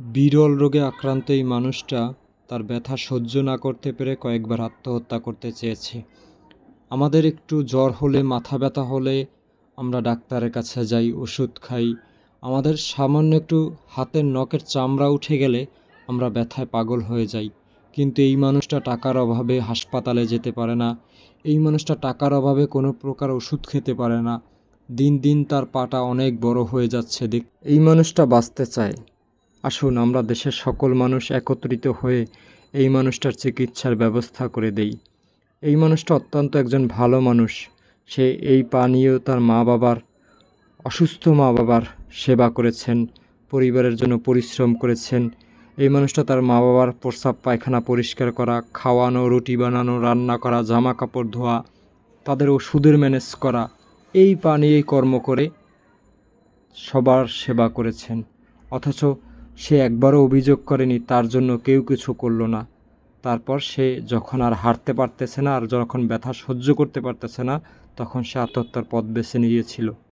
বিরল রোগে আক্রান্ত এই মানুষটা তার ব্যথা সহ্য না করতে পেরে কয়েকবার আত্মহত্যা করতে চেয়েছে। আমাদের একটু জ্বর হলে, মাথা ব্যথা হলে আমরা ডাক্তারের কাছে যাই, ওষুধ খাই। আমাদের সামান্য একটু হাতের নখের চামড়া উঠে গেলে আমরা ব্যথায় পাগল হয়ে যাই। কিন্তু এই মানুষটা টাকার অভাবে হাসপাতালে যেতে পারে না। এই মানুষটা টাকার অভাবে কোনো প্রকার ওষুধ খেতে পারে না। দিন দিন তার পাটা অনেক বড় হয়ে যাচ্ছে দেখ। এই মানুষটা বাঁচতে চায়। আসুন আমরা দেশের সকল মানুষ একত্রিত হয়ে এই মানুষটার চিকিৎসার ব্যবস্থা করে দেই। এই মানুষটা অত্যন্ত একজন ভালো মানুষ। সে এই পা নিয়েও তার মা বাবার, অসুস্থ মা বাবার সেবা করেছেন, পরিবারের জন্য পরিশ্রম করেছেন। এই মানুষটা তার মা বাবার প্রস্রাব পায়খানা পরিষ্কার করা, খাওয়ানো, রুটি বানানো, রান্না করা, জামা কাপড় ধোয়া, তাদের ওষুধের ম্যানেজ করা, এই পা নিয়েই কর্ম করে সবার সেবা করেছেন। অথচ সে একবারও অভিযোগ করেনি, তার জন্য কেউ কিছু করল না। তারপর সে যখন আর হাঁটতে পারতেছে না, আর যখন ব্যথা সহ্য করতে পারতেছে না, তখন সে আত্মহত্যার পথ বেছে নিয়েছিল।